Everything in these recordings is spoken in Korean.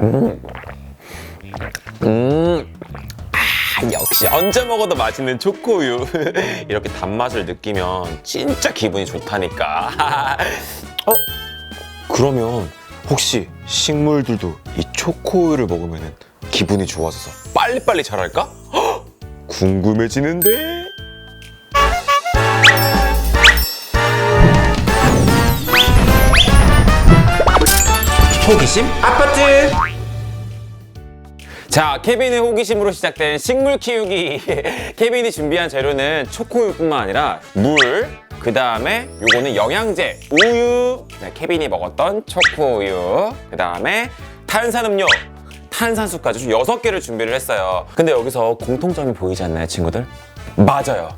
음. 아, 역시 언제 먹어도 맛있는 초코우유. 이렇게 단맛을 느끼면 진짜 기분이 좋다니까. 어? 그러면 혹시 식물들도 이 초코우유를 먹으면 기분이 좋아져서 빨리빨리 자랄까? 헉! 궁금해지는데? 호기심 아파트! 자, 케빈의 호기심으로 시작된 식물 키우기. 케빈이 준비한 재료는 초코우유뿐만 아니라 물, 그 다음에 요거는 영양제, 우유, 네, 케빈이 먹었던 초코우유, 그 다음에 탄산음료, 탄산수까지 총 6개를 준비를 했어요. 근데 여기서 공통점이 보이지 않나요, 친구들? 맞아요.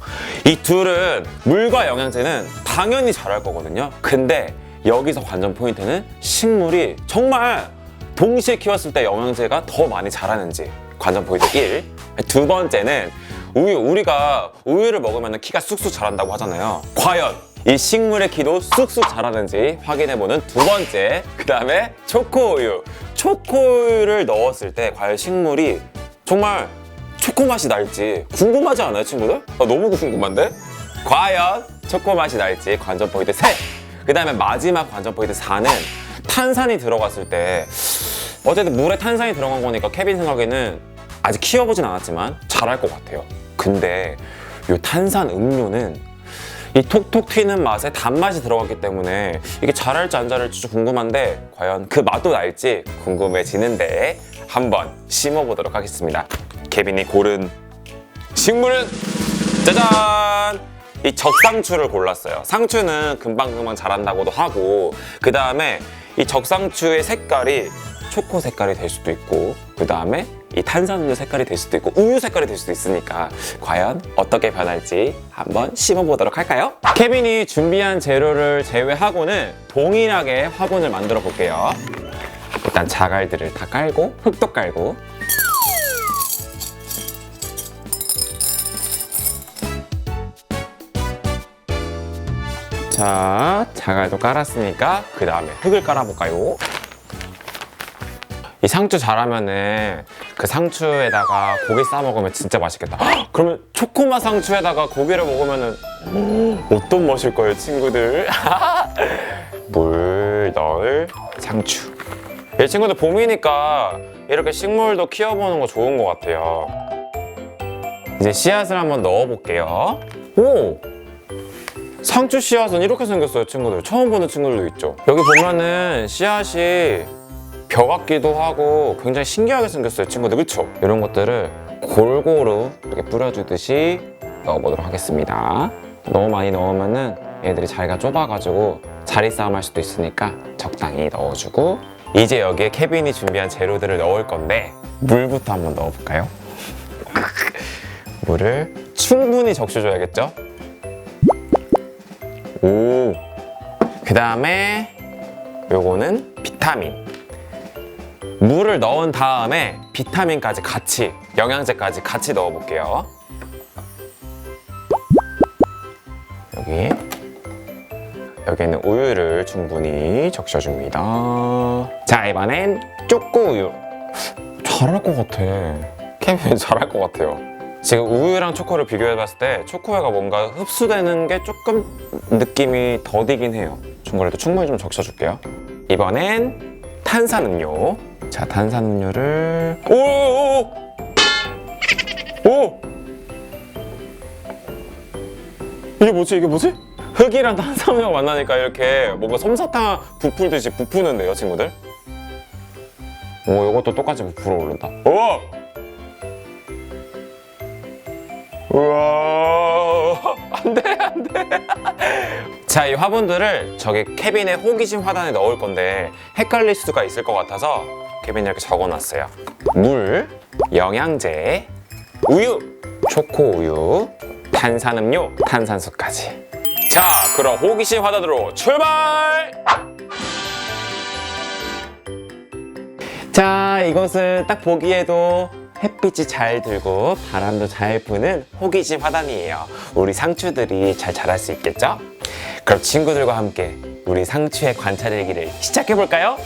이 둘은 물과 영양제는 당연히 잘할 거거든요. 근데 여기서 관전 포인트는 식물이 정말 동시에 키웠을 때 영양제가 더 많이 자라는지 관전 포인트 1. 두 번째는 우유. 우리가 우유를 먹으면 키가 쑥쑥 자란다고 하잖아요. 과연 이 식물의 키도 쑥쑥 자라는지 확인해보는 두 번째. 그 다음에 초코우유. 초코우유를 넣었을 때 과연 식물이 정말 초코 맛이 날지 궁금하지 않아요, 친구들? 아, 너무 궁금한데? 과연 초코 맛이 날지 관전 포인트 셋. 그 다음에 마지막 관전 포인트 4는 탄산이 들어갔을 때 어쨌든 물에 탄산이 들어간 거니까 케빈 생각에는 아직 키워보진 않았지만 잘할 것 같아요. 근데 이 탄산 음료는 이 톡톡 튀는 맛에 단맛이 들어갔기 때문에 이게 잘할지 안 잘할지 좀 궁금한데 과연 그 맛도 날지 궁금해지는데 한번 심어보도록 하겠습니다. 케빈이 고른 식물은 짜잔! 이 적상추를 골랐어요. 상추는 금방금방 자란다고도 하고 그 다음에 이 적상추의 색깔이 초코 색깔이 될 수도 있고 그 다음에 이 탄산음료 색깔이 될 수도 있고 우유 색깔이 될 수도 있으니까 과연 어떻게 변할지 한번 심어보도록 할까요? 케빈이 준비한 재료를 제외하고는 동일하게 화분을 만들어 볼게요. 일단 자갈들을 다 깔고 흙도 깔고 자, 자갈도 깔았으니까 그 다음에 흙을 깔아볼까요? 이 상추 잘하면은 그 상추에다가 고기 싸 먹으면 진짜 맛있겠다. 헉! 그러면 초코맛 상추에다가 고기를 먹으면은 어떤 맛일까요, 친구들? 물 넣을 상추. 이 친구들 봄이니까 이렇게 식물도 키워보는 거 좋은 것 같아요. 이제 씨앗을 한번 넣어볼게요. 오! 상추 씨앗은 이렇게 생겼어요, 친구들. 처음 보는 친구들도 있죠. 여기 보면은 씨앗이 벼 같기도 하고 굉장히 신기하게 생겼어요, 친구들. 그쵸? 이런 것들을 골고루 이렇게 뿌려주듯이 넣어보도록 하겠습니다. 너무 많이 넣으면은 얘들이 자리가 좁아가지고 자리 싸움 할 수도 있으니까 적당히 넣어주고 이제 여기에 케빈이 준비한 재료들을 넣을 건데 물부터 한번 넣어볼까요? 물을 충분히 적셔줘야겠죠? 오. 그 다음에 요거는 비타민. 물을 넣은 다음에 비타민까지 같이, 영양제까지 같이 넣어 볼게요. 여기. 여기에는 우유를 충분히 적셔줍니다. 자, 이번엔 초코우유. 잘할 것 같아. 케빈 잘할 것 같아요. 지금 우유랑 초코를 비교해봤을 때 초코우유가 뭔가 흡수되는 게 조금 느낌이 더디긴 해요. 좀 그래도 충분히 좀 적셔줄게요. 이번엔 탄산음료. 자, 탄산음료를 오오오 오! 이게 뭐지? 이게 뭐지? 흙이랑 탄산음료가 만나니까 이렇게 뭔가 솜사탕 부풀듯이 부푸는데요, 친구들? 오, 이것도 똑같이 부풀어 오른다. 오! 우와 안돼. 안돼 자 이 화분들을 저기 케빈의 호기심 화단에 넣을 건데 헷갈릴 수가 있을 것 같아서 케빈이 이렇게 적어놨어요. 물 영양제 우유 초코 우유 탄산음료 탄산수까지. 자 그럼 호기심 화단으로 출발! 자, 이것은 딱 보기에도 햇빛이 잘 들고 바람도 잘 부는 호기심 화단이에요. 우리 상추들이 잘 자랄 수 있겠죠? 그럼 친구들과 함께 우리 상추의 관찰 일기를 시작해 볼까요?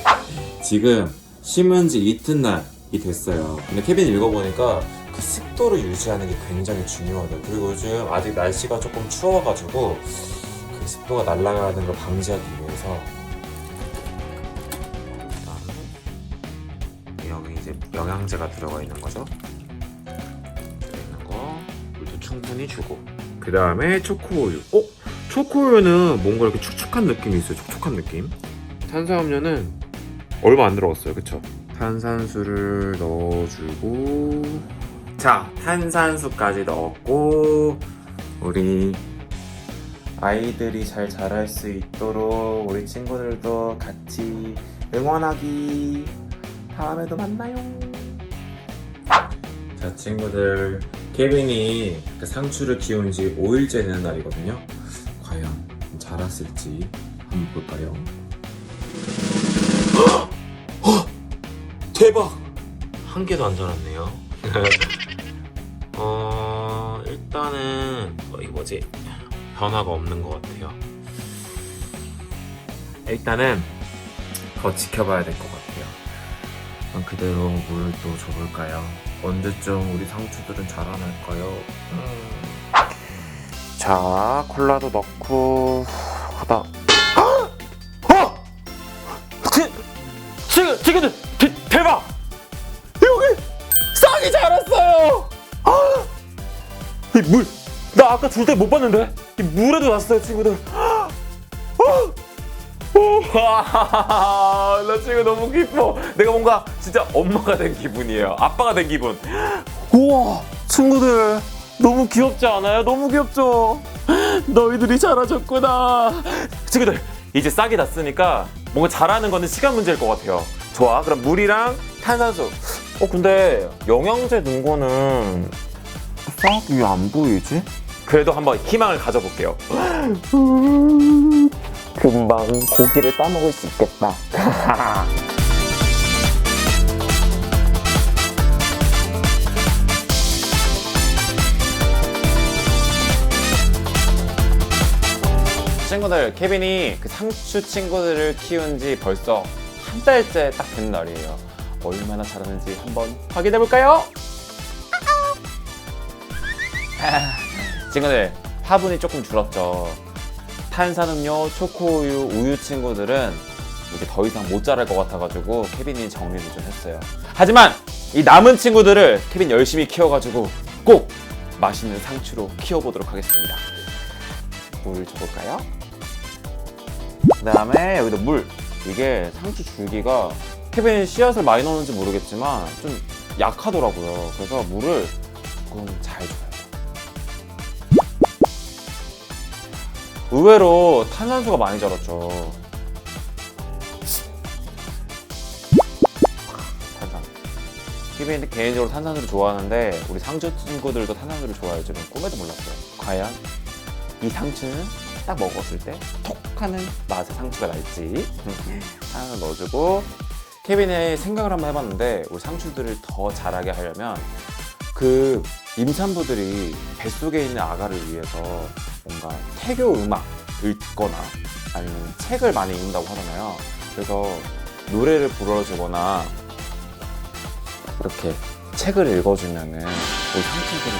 지금 심은 지 이튿날이 됐어요. 근데 케빈이 읽어보니까 그 습도를 유지하는 게 굉장히 중요하다. 그리고 요즘 아직 날씨가 조금 추워가지고 그 습도가 날아가는 걸 방지하기 위해서 영양제가 들어가 있는 거죠. 들어있는 거 물도 충분히 주고 그 다음에 초코우유. 어? 초코우유는 뭔가 이렇게 축축한 느낌이 있어요. 촉촉한 느낌. 탄수화물은 얼마 안 들어갔어요. 그쵸? 탄산수를 넣어주고 자 탄산수까지 넣었고 우리 아이들이 잘 자랄 수 있도록 우리 친구들도 같이 응원하기 다음에도 만나요 자 친구들 케빈이 그 상추를 키운 지 5일째 되는 날이거든요 과연 자랐을지 한번 볼까요? 대박! 한 개도 안 자랐네요. 어, 일단은, 어, 이거 뭐지? 변화가 없는 것 같아요. 일단은, 더 지켜봐야 될 것 같아요. 그럼 그대로 물또 줘볼까요? 언제쯤 우리 상추들은 자라날까요? 음. 자, 콜라도 넣고, 하다. 어! 지, 지금, 지금, 대, 대박! 여기 싹이 자랐어요! 아! 이 물, 나 아까 줄 때 못 봤는데? 이 물에도 났어요, 친구들. 와, 나 지금 너무 기뻐. 내가 뭔가 진짜 엄마가 된 기분이에요. 아빠가 된 기분. 우와, 친구들. 너무 귀엽지 않아요? 너무 귀엽죠? 너희들이 자라졌구나. 친구들, 이제 싹이 났으니까 뭔가 자라는 거는 시간 문제일 것 같아요. 좋아, 그럼 물이랑 탄산수. 어, 근데 영양제 넣은 거는 싹이 왜안 보이지? 그래도 한번 희망을 가져볼게요. 금방 고기를 따먹을 수 있겠다. 친구들, 케빈이 그 상추 친구들을 키운 지 벌써 한 달째 딱 된 날이에요. 얼마나 잘하는지 한번 확인해 볼까요? 친구들, 화분이 조금 줄었죠. 탄산음료, 초코우유, 우유 친구들은 이제 더 이상 못 자랄 것 같아가지고 케빈이 정리를 좀 했어요. 하지만 이 남은 친구들을 케빈 열심히 키워가지고 꼭 맛있는 상추로 키워보도록 하겠습니다. 물 줘볼까요? 그 다음에 여기도 물. 이게 상추 줄기가 케빈이 씨앗을 많이 넣는지 모르겠지만 좀 약하더라고요. 그래서 물을 조금 잘 줘요. 의외로 탄산수가 많이 자랐죠. 탄산. 케빈이 개인적으로 탄산수를 좋아하는데 우리 상추 친구들도 탄산수를 좋아할 줄은 꿈에도 몰랐어요. 과연 이 상추는 딱 먹었을 때 톡 하는 맛의 상추가 날지 하나 넣어주고 케빈의 생각을 한번 해봤는데 우리 상추들을 더 자라게 하려면 그 임산부들이 뱃속에 있는 아가를 위해서 뭔가 태교 음악을 듣거나 아니면 책을 많이 읽는다고 하잖아요. 그래서 노래를 불러주거나 이렇게 책을 읽어주면은 우리 상추들이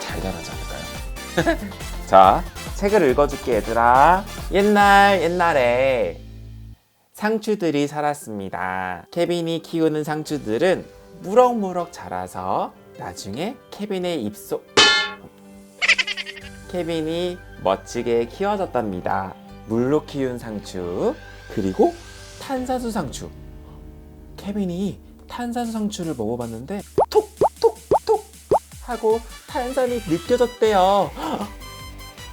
더잘 자라지 않을까요? 자, 책을 읽어줄게 얘들아. 옛날 옛날에 상추들이 살았습니다. 케빈이 키우는 상추들은 무럭무럭 자라서 나중에 케빈의 입속 케빈이 멋지게 키워졌답니다. 물로 키운 상추 그리고 탄산수 상추. 케빈이 탄산수 상추를 먹어봤는데 톡톡톡 하고 탄산이 느껴졌대요.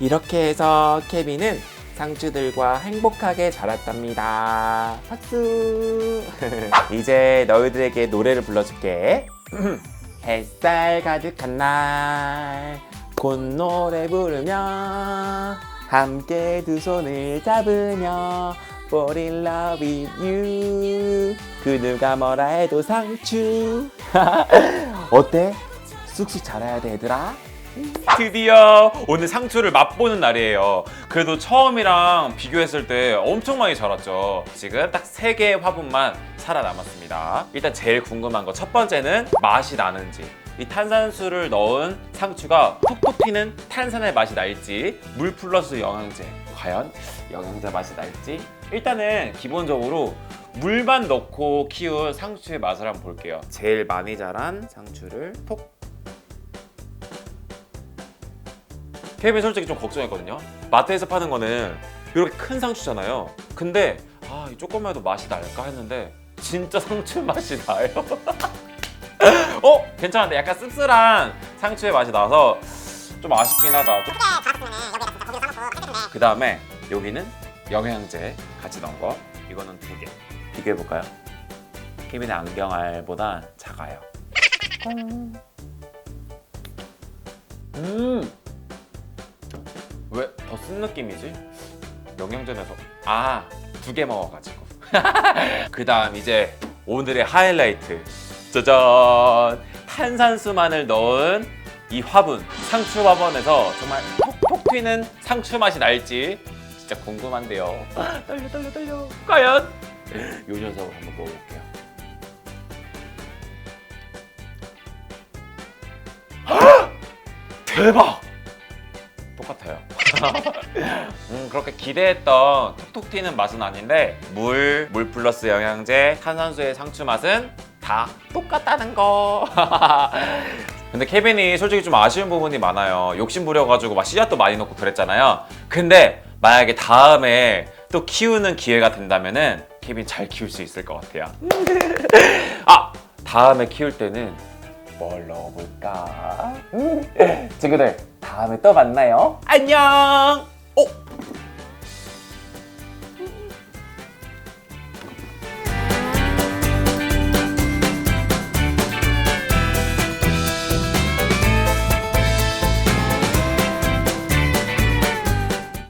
이렇게 해서 케빈은 상추들과 행복하게 자랐답니다. 박수! 이제 너희들에게 노래를 불러줄게. 햇살 가득한 날, 곧 노래 부르며, 함께 두 손을 잡으며, Fall in love with you. 그 누가 뭐라 해도 상추. 어때? 쑥쑥 자라야 돼, 얘들아. 드디어 오늘 상추를 맛보는 날이에요. 그래도 처음이랑 비교했을 때 엄청 많이 자랐죠. 지금 딱세 개의 화분만 살아남았습니다. 일단 제일 궁금한 거 첫 번째는 맛이 나는지. 이 탄산수를 넣은 상추가 톡톡 튀는 탄산의 맛이 날지 물 플러스 영양제 과연 영양제 맛이 날지 일단은 기본적으로 물만 넣고 키운 상추의 맛을 한번 볼게요 제일 많이 자란 상추를 톡 케빈 솔직히 좀 걱정했거든요. 마트에서 파는 거는 이렇게 큰 상추잖아요. 근데 아, 이 조금만 해도 맛이 날까 했는데 진짜 상추 맛이 나요. 어? 괜찮은데 약간 씁쓸한 상추의 맛이 나서 좀 아쉽긴 하다. 좀... 그 다음에 여기는 영양제 같이 넣은 거. 이거는 두 개. 비교해 볼까요? 케빈의 안경알보다 작아요. 음. 왜? 더 쓴 느낌이지? 영양제 내서 아 두 개 먹어가지고. 그 다음 이제 오늘의 하이라이트. 짜잔! 탄산수만을 넣은 이 화분 상추 화분에서 정말 톡톡 튀는 상추 맛이 날지 진짜 궁금한데요. 떨려 떨려 떨려. 과연? 요 녀석을 한번 먹어볼게요. 대박! 똑같아요. 음, 그렇게 기대했던 톡톡 튀는 맛은 아닌데 물, 물 플러스 영양제, 탄산수의 상추 맛은 다 똑같다는 거. 근데 케빈이 솔직히 좀 아쉬운 부분이 많아요. 욕심 부려가지고 막 씨앗도 많이 넣고 그랬잖아요. 근데 만약에 다음에 또 키우는 기회가 된다면은 케빈 잘 키울 수 있을 것 같아요. 아 다음에 키울 때는 뭘 넣어볼까? 친구들 다음에 또 만나요. 안녕.